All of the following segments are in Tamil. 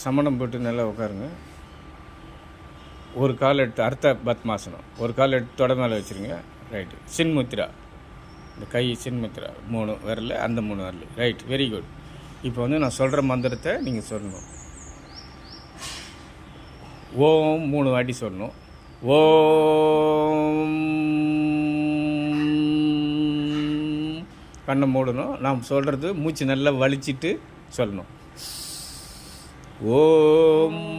சமணம் போட்டு நல்லா உட்காருங்க. ஒரு கால் எடுத்து அர்த்த பத்மாசனம். ஒரு கால் எடுத்து தொட மேலே வச்சுருங்க. ரைட்டு சின்முத்திரா இந்த கை சின்முத்திரா மூணு வரல அந்த மூணு வரல. ரைட் வெரி குட் இப்போ வந்து நான் சொல்கிற மந்திரத்தை நீங்கள் சொல்லணும். ஓம் மூணு வாட்டி சொல்லணும். ஓம் கண்ணை மூடணும். நாம் சொல்கிறது மூச்சு நல்லா வலிச்சிட்டு சொல்லணும். ஓம்.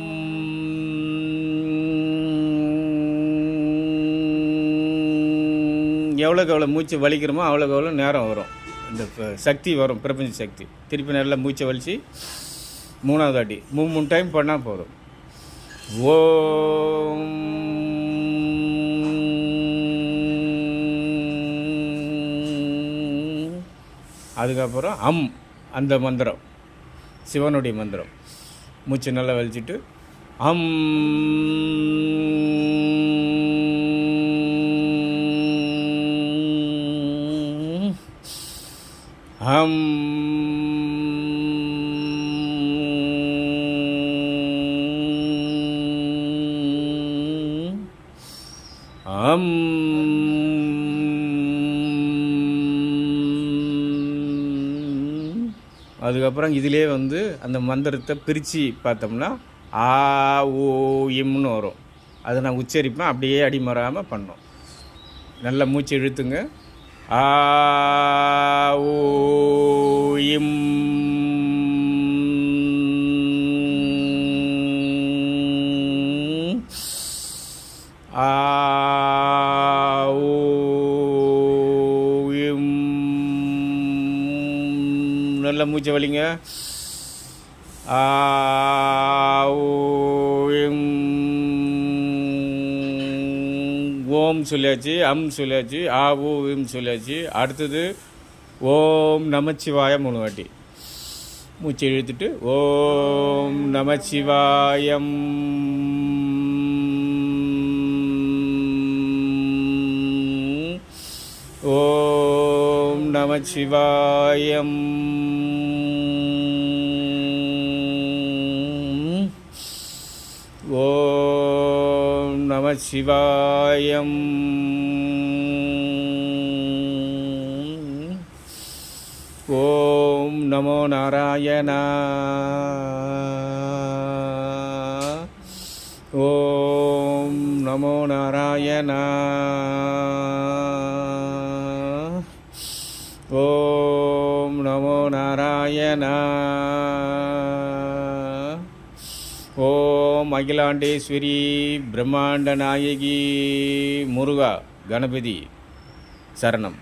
எவ்வளோக்கு எவ்வளோ மூச்சு வலிக்கிறோமோ அவ்வளோக்கு எவ்வளோ நேரம் வரும். இந்த சக்தி வரும் பிரபஞ்ச சக்தி. திருப்பி நல்லா மூச்சை வலிச்சு மூணாவது வாட்டி. மூணு மூணு டைம் பண்ணால் போதும். ஓம். அதுக்கப்புறம் அம் அந்த மந்திரம். சிவனுடைய மந்திரம். மூச்சு நல்லா வலிச்சுட்டு அம் அம் அம் அதுக்கப்புறம் இதிலே வந்து அந்த மந்திரத்தை பிரித்து பார்த்தோம்னா ஆ ஓ இம்னு வரும். அதை நான் உச்சரிப்பேன் அப்படியே அடிமறாமல் பண்ணோம். நல்லா மூச்சு இழுத்துங்க. ஆ ஓ நல்லா மூச்சை வலிங்க. ஓம் சொல்லியாச்சு அம் சொல்லியாச்சு ஆ ஊ இம் சொல்லியாச்சு. அடுத்தது ஓம் நமச்சிவாய மூணு வாட்டி. மூச்சு இழுத்துட்டு ஓம் நமச்சிவாயம். ॐ नमः शिवाय ॐ नमः शिवाय ॐ नमोो नारायण। नमो नारायण। ஓம் அகிலாண்டேஸ்வரி பிரம்மாண்ட நாயகி முருகா கணபதி சரணம்.